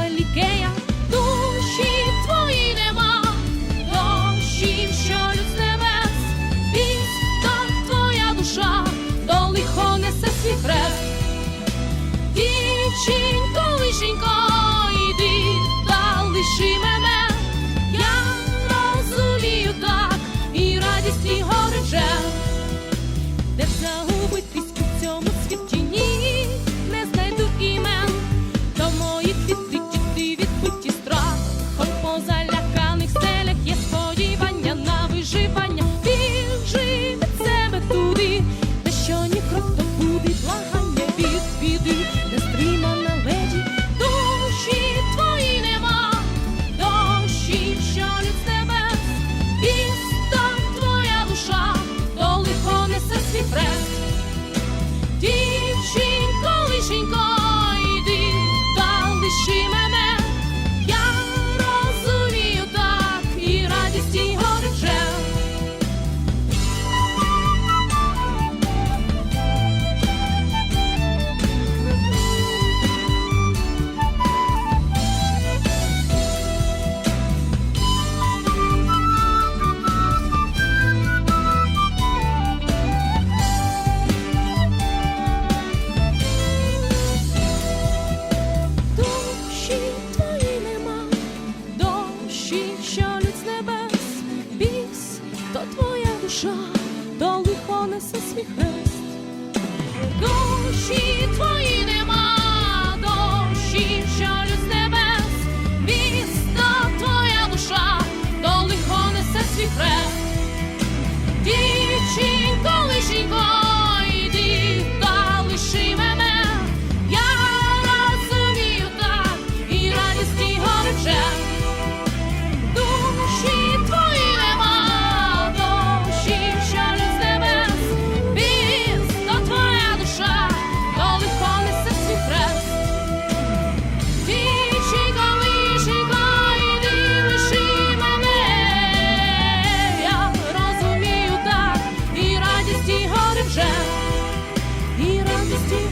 el que що людь небес, біс, то твоя душа, то лихо несе свій хрест. Душі твої нема. Christine.